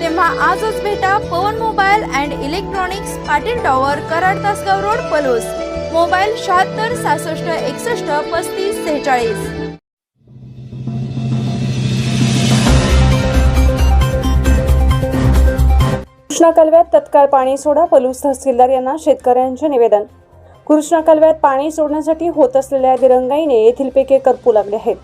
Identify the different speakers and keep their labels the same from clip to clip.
Speaker 1: तेव्हा आजच भेटा Pavan mobile and electronics Patil tower Karad Tasgaon road Palus. Mobile शहात्तर सहासष्ट एकसष्ट पस्तीस सेहेचाळीस.
Speaker 2: कृष्णा कालव्यात तत्काळ पाणी सोडा पलूस तहसीलदार यांना शेतकऱ्यांचे निवेदन. कृष्णा कालव्यात पाणी सोडण्यासाठी होत असलेल्या दिरंगाईने येथील पिके करपू लागले आहेत.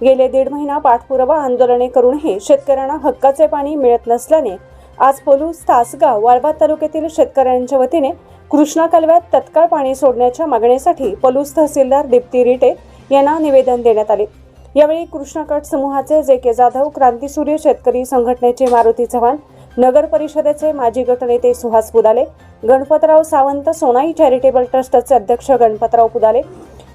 Speaker 2: गेले दीड महिना पाठपुरावा आंदोलने करूनही शेतकऱ्यांना हक्काचे पाणी मिळत नसल्याने आज पोलूस तासगाव वाळवा तालुक्यातील शेतकऱ्यांच्या वतीने कृष्णा कालव्यात तत्काळ पाणी सोडण्याच्या मागणीसाठी पलूस तहसीलदार दीप्ती रिटे यांना निवेदन देण्यात आले. यावेळी कृष्णाकट समूहाचे जे के जाधव क्रांतीसूर्य शेतकरी संघटनेचे मारुती चव्हाण नगर परिषदेचे माजी गटनेते सुहास पुदाले गणपतराव सावंत सोनाई चॅरिटेबल ट्रस्टचे अध्यक्ष गणपतराव पुदाले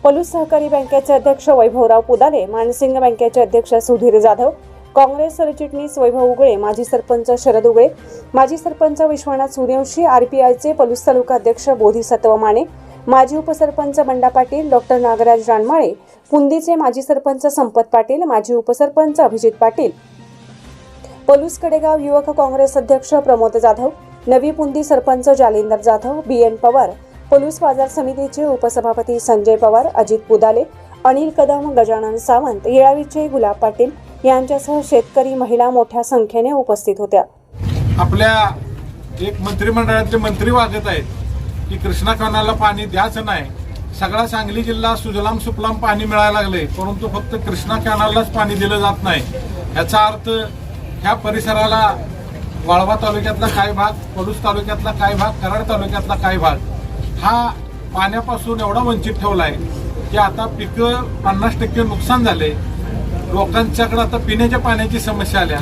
Speaker 2: पलूस सहकारी बँकेचे अध्यक्ष वैभवराव पुदाले मानसिंग बँकेचे अध्यक्ष सुधीर जाधव काँग्रेस सरचिटणीस वैभव उगळे माजी सरपंच शरद उगळे माजी सरपंच विश्वनाथ सूर्यवंशी आरपीआयचे पलूस तालुका अध्यक्ष बोधिसत्व माने माजी उपसरपंच बंडा पाटील डॉक्टर नागराज रानमाळे पुंदीचे माजी सरपंच संपत पाटील माजी उपसरपंच अभिजित पाटील. पलूस कडेगाव युवक काँग्रेस अध्यक्ष Pramod Jadhav Navi Pundi sarpanch Jalindar Jadhav B N Pawar police बाजार समितीचे उपसभापती संजय पवार अजित पुदाले अनिल कदम गजानन सावंत येळावीचे गुलाब पाटील यांच्यासह शेतकरी महिला मोठ्या संख्येने उपस्थित होत्या.
Speaker 3: आपल्या एक मंत्रिमंडळातले मंत्री वागत आहेत की कृष्णा कणाला पाणी द्यायचं नाही. सगळा सांगली जिल्हा सुजलाम सुफलाम पाणी मिळायला लागले परंतु फक्त कृष्णा कॅनाललाच पाणी दिलं जात नाही. याचा अर्थ ह्या परिसराला वाळवा तालुक्यातला काही भाग पलूस तालुक्यातला काही भाग कराड तालुक्यातला काही भाग हा पाण्यापासून एवढा वंचित ठेवला आहे की आता पिकं पन्नास टक्के नुकसान झाले. लोकांच्याकडे आता पिण्याच्या पाण्याची समस्या आल्या.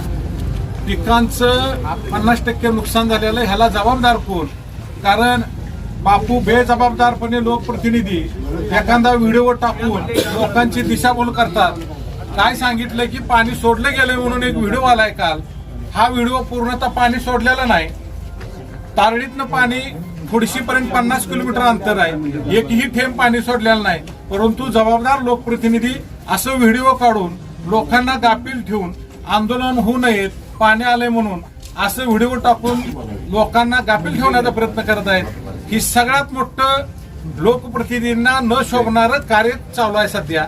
Speaker 3: पिकांचं पन्नास टक्के नुकसान झालेलं आहे. ह्याला जबाबदार कोण? कारण बापू बेजबाबदारपणे लोकप्रतिनिधी एखादा व्हिडिओ टाकून लोकांची दिशाभूल करतात. काय सांगितलं की पाणी सोडलं गेलं म्हणून एक व्हिडिओ आलाय काल. हा व्हिडिओ पूर्णतः पाणी सोडलेला नाही. तारडीतनं पाणी खुडशीपर्यंत पन्नास किलोमीटर अंतर आहे. एकही थेंब पाणी सोडलेलं नाही. परंतु जबाबदार लोकप्रतिनिधी असं व्हिडिओ काढून लोकांना गाफील ठेवून आंदोलन होऊ नयेत पाणी आलंय म्हणून असं व्हिडिओ टाकून लोकांना गाफील ठेवण्याचा प्रयत्न करत आहेत. ही सगळ्यात मोठं लोकप्रतिनिधींना न शोभणारं कार्य चालू आहे सध्या.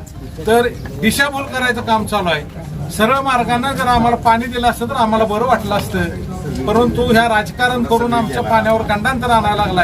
Speaker 3: तर दिशाभूल करायचं काम चालू आहे. सरळ मार्गानं जर आम्हाला पाणी दिलं असतं तर आम्हाला बरं वाटलं असतं. परंतु ह्या राजकारण करून आमच्या पाण्यावर गंडांतर आणायला लागलाय.